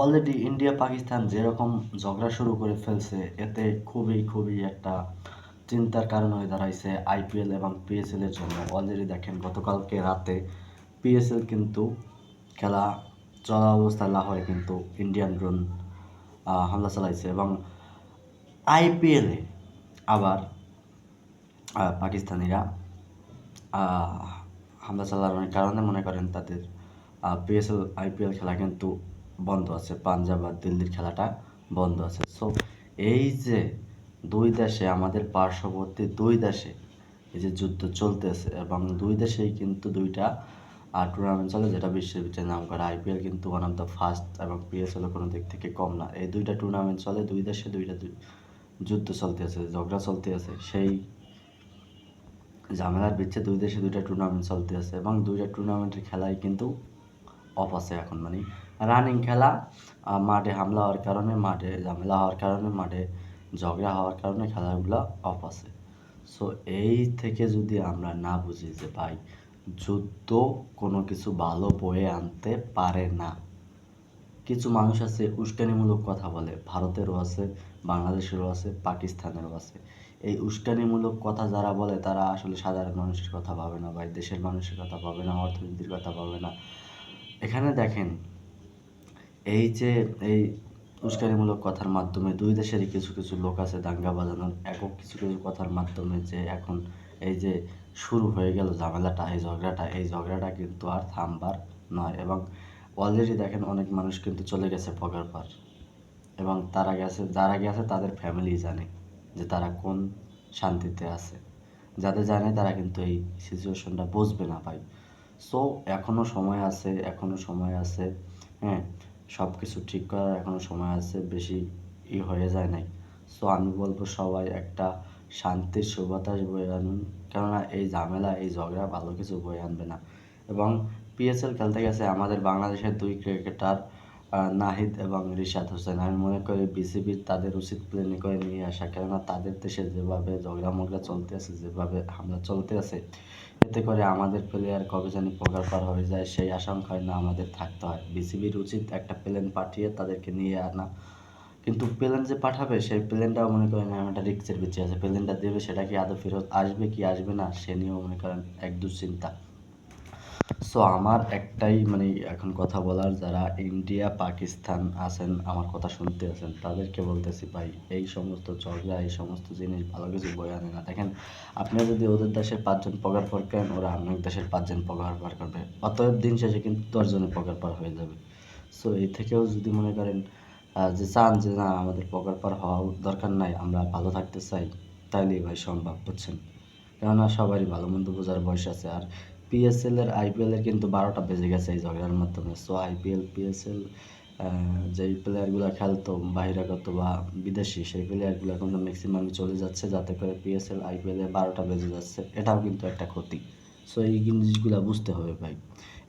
Already India Pakistan যেরকম ঝগড়া শুরু করে ফেলছে, এতে খুবই খুবই একটা চিন্তার কারণ হয়ে দাঁড়াইছে আইপিএল এবং পিএসএল এর জন্য। অলরেডি দেখেন, গতকালকে রাতে পিএসএল কিন্তু খেলা, চলা অবস্থায় লাহোরে কিন্তু ইন্ডিয়ান ড্রোন হামলা চালাইছে এবং আইপিএলে আবার পাকিস্তানিরা হামলা চালানোর কারণে মনে করেন তাদের পিএসএল আইপিএল খেলা কিন্তু বন্ধ আছে, পাঞ্জাব আর দিল্লির খেলাটা বন্ধ আছে। সো এই যে দুই দেশে, আমাদের পার্শ্ববর্তী দুই দেশে এই যে যুদ্ধ চলতেছে এবং দুই দেশেই কিন্তু দুইটা আর টুর্নামেন্ট চলে, যেটা বিশ্বের ভিতরে নাম করা আইপিএল কিন্তু ওয়ান অফ দ্য ফার্স্ট এবং পিএসএল কোনো দিক থেকে কম না। এই দুইটা টুর্নামেন্ট চলে, দুই দেশে দুইটা দুই- যুদ্ধ চলতে আছে ঝগড়া চলতে আছে সেই ঝামেলার বিচ্ছে দুই দেশে দুইটা টুর্নামেন্ট চলতে আছে এবং দুইটা টুর্নামেন্টের খেলাই কিন্তু অফ আছে এখন মানে রানিং খেলা মাঠে হামলা হওয়ার কারণে, মাঠে ঝামেলা হওয়ার কারণে, মাঠে ঝগড়া হওয়ার কারণে খেলাগুলো অফ আছে। সো এই থেকে যদি আমরা না বুঝি যে, ভাই, যুদ্ধ কোনো কিছু ভালো বয়ে আনতে পারে না। কিছু মানুষ আছে, উস্কানিমূলক কথা বলে, ভারতেরও আছে, বাংলাদেশেরও আছে, পাকিস্তানেরও আছে। এই উস্কানিমূলক কথা যারা বলে, তারা আসলে সাধারণ মানুষের কথা ভাবে না, ভাই, দেশের মানুষের কথা ভাবে না, অর্থনীতির কথা ভাবে না। এখানে দেখেন এই যে এই উস্কানিমূলক কথার মাধ্যমে দুই দেশেরই কিছু কিছু লোক আছে দাঙ্গা বাজানোর, একক কিছু কিছু কথার মাধ্যমে যে এখন এই যে শুরু হয়ে গেল ঝামেলাটা, এই ঝগড়াটা এই ঝগড়াটা কিন্তু আর থামবার নয় এবং অলরেডি দেখেন অনেক মানুষ কিন্তু চলে গেছে পগার পার এবং তারা গেছে, যারা গেছে তাদের ফ্যামিলি জানে যে তারা কোন শান্তিতে আছে। যাদের জানে তারা কিন্তু এই সিচুয়েশনটা বুঝবে না ভাই। সো এখনও সময় আছে, এখনও সময় আছে হ্যাঁ? সব কিছু ঠিক করার এখনও সময় আছে, বেশি ই হয়ে যায় নাই। সো আমি বলব সবাই একটা শান্তির সুবাতাস বয়ে আনুন। কেননা এই ঝামেলা, এই ঝগড়া ভালো কিছু বয়ে আনবে না। এবং পিএসএল খেলতে গেছে আমাদের বাংলাদেশের দুই ক্রিকেটার নাহিদ এবং রিশাদ হোসেন। আমি মনে করি বিসিবির তাদের উচিত প্লেনে করে নিয়ে আসা, কেননা তাদের দেশে যেভাবে ঝগড়া মগড়া চলতে আছে, যেভাবে হামলা চলতে আছে, এতে করে আমাদের প্লেয়ার কবে জানি পগার পার হয়ে যায় সেই আশঙ্কায় না আমাদের থাকতে হয়। বিসিবির উচিত একটা প্লেন পাঠিয়ে তাদেরকে নিয়ে আনা। কিন্তু প্লেন যে পাঠাবে, সেই প্লেনটাও মনে করেন একটা রিক্সের বেঁচে আছে। প্লেনটা দেবে, সেটা কি আদৌ ফেরত আসবে, কি আসবে না, সে নিয়েও মনে করেন এক দুশ্চিন্তা। সো আমার একটাই মানে এখন কথা বলার যারা ইন্ডিয়া পাকিস্তান আছেন, আমার কথা শুনতে আছেন, তাদেরকে বলতেছি, ভাই, এই সমস্ত ঝগড়া, এই সমস্ত জিনিস ভালো কিছু বয়ে আনে না। দেখেন, আপনি যদি ওদের দেশের পাঁচজন পগার পার করেন, ওরা আপনার দেশের পাঁচজন পগার পার করবে। অতএব দিন শেষে কিন্তু দশজনে পগার পার হয়ে যাবে। সো এই থেকেও যদি মনে করেন যে চান যে না, আমাদের পগার পার হওয়া দরকার নাই, আমরা ভালো থাকতে চাই, তাইলেই ভাই সম্ভব, বুঝছেন? কেননা সবারই ভালো মন্দ বোঝার বয়স আছে। আর পিএসএল এর আইপিএল এর কিন্তু বারোটা বেজে গেছে এই ঝগড়ার মাধ্যমে। সো আইপিএল পিএসএল যেই প্লেয়ারগুলো খেলতো, বাহিরাগত বা বিদেশি, সেই প্লেয়ারগুলো কিন্তু ম্যাক্সিমাম চলে যাচ্ছে, যাতে করে পিএসএল আইপিএল এ বারোটা বেজে যাচ্ছে। এটাও কিন্তু একটা ক্ষতি। সো এই জিনিসগুলো বুঝতে হবে ভাই।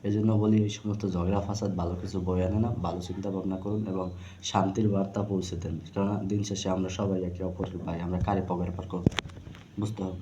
এই জন্য বলি, এই সমস্ত ঝগড়া, ফাসাদ ভালো কিছু বয়ে আনে না। ভালো চিন্তা ভাবনা করুন এবং শান্তির বার্তা পৌঁছে দেন। কেননা দিন শেষে আমরা সবাই একে অপরের ভাই, আমরা কারে পকের পার করব। বুঝতে হবে।